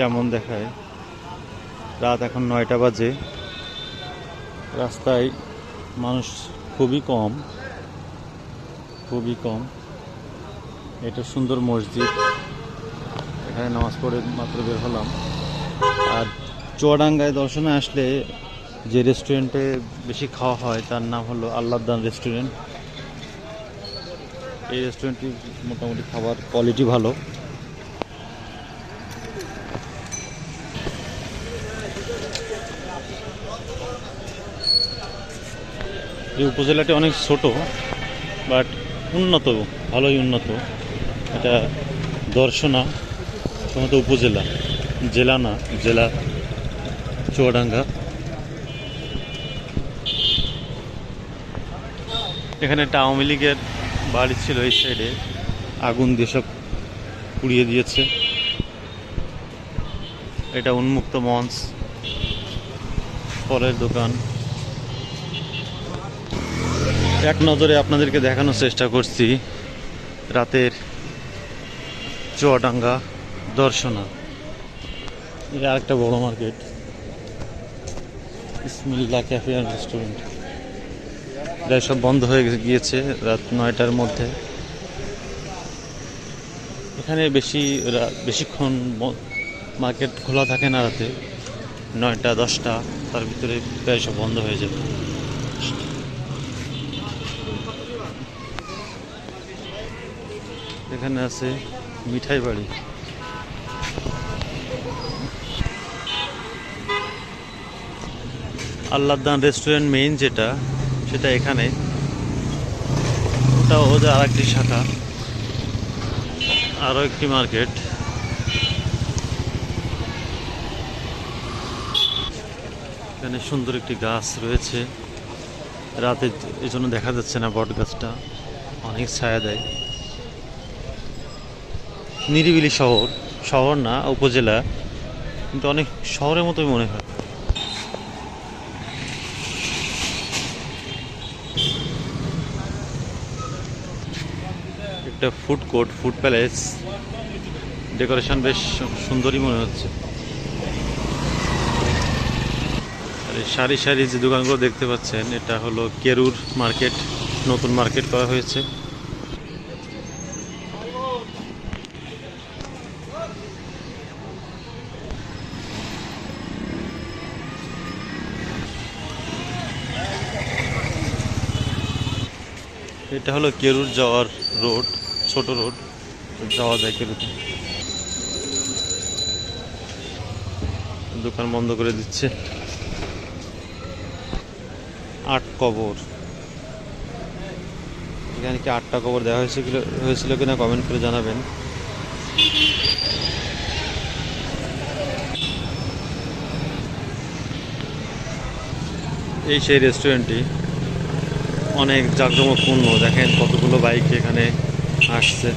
কেমন দেখায়? রাত এখন নয়টা বাজে। রাস্তায় মানুষ খুবই কম খুবই কম। এটা সুন্দর মসজিদ। এখানে নামাজ পড়ে মাত্র বের হলাম। আর চুয়াডাঙ্গায় দর্শনে আসলে যে রেস্টুরেন্টে বেশি খাওয়া হয়, তার নাম হলো আল্লাহদান রেস্টুরেন্ট। এই রেস্টুরেন্টটি মোটামুটি খাবার কোয়ালিটি ভালো। এই উপজেলাটি অনেক ছোট বাট উন্নত, ভালোই উন্নত। এটা দর্শনা সমস্ত উপজেলা, জেলা না, জেলা চুয়াডাঙ্গা। এখানে একটা আওয়ামী লীগের বাড়ি ছিল এই সাইডে আগুন দিয়ে সব পুড়িয়ে দিয়েছে। এটা উন্মুক্ত মঞ্চ, ফলের দোকান। এক নজরে আপনাদেরকে দেখানোর চেষ্টা করছি রাতের চুয়াডাঙ্গা দর্শনা। এটা আরেকটা বড় মার্কেট। ইসমিল্লা ক্যাফে অ্যান্ড রেস্টুরেন্ট। এটা সব বন্ধ হয়ে গিয়েছে রাত নয়টার মধ্যে। এখানে বেশি বেশিক্ষণ মার্কেট খোলা থাকে না রাতে। নয়টা, দশটা, তার ভিতরে প্রায় সব বন্ধ হয়ে যায় এখানে আছে মিঠাই বাড়ি। আল্লাহদান রেস্টুরেন্ট মেইন যেটা, সেটা এখানে। ওটা ওদের আর একটি শাখা, আরও একটি মার্কেট। এখানে সুন্দর একটি গাছ রয়েছে। রাতে এই জন্য দেখা যাচ্ছে না বট গাছটা, অনেক ছায়া দেয়। নিরিবিলি শহর। শহর না, উপজেলা। কিন্তু অনেক শহরের মতোই মনে হয়। একটা food court food palace decoration বেশ সুন্দরই মনে হচ্ছে। সারি সারি যে দোকানগুলো দেখতে পাচ্ছেন, এটা হলো কেরুর মার্কেট। নতুন মার্কেট করা হয়েছে। এটা হলো কেরুর যাওয়ার রোড, ছোট রোড। যাওয়া যায় কেরুতে। দোকান বন্ধ করে দিচ্ছে। আট কবর। এখানে কি আটটা কবর দেওয়া হয়েছিল হয়েছিল কিনা কমেন্ট করে জানাবেন। এই সেই রেস্টুরেন্টটি অনেক জাঁকজমকপূর্ণ। দেখেন কতগুলো বাইক এখানে আসছে।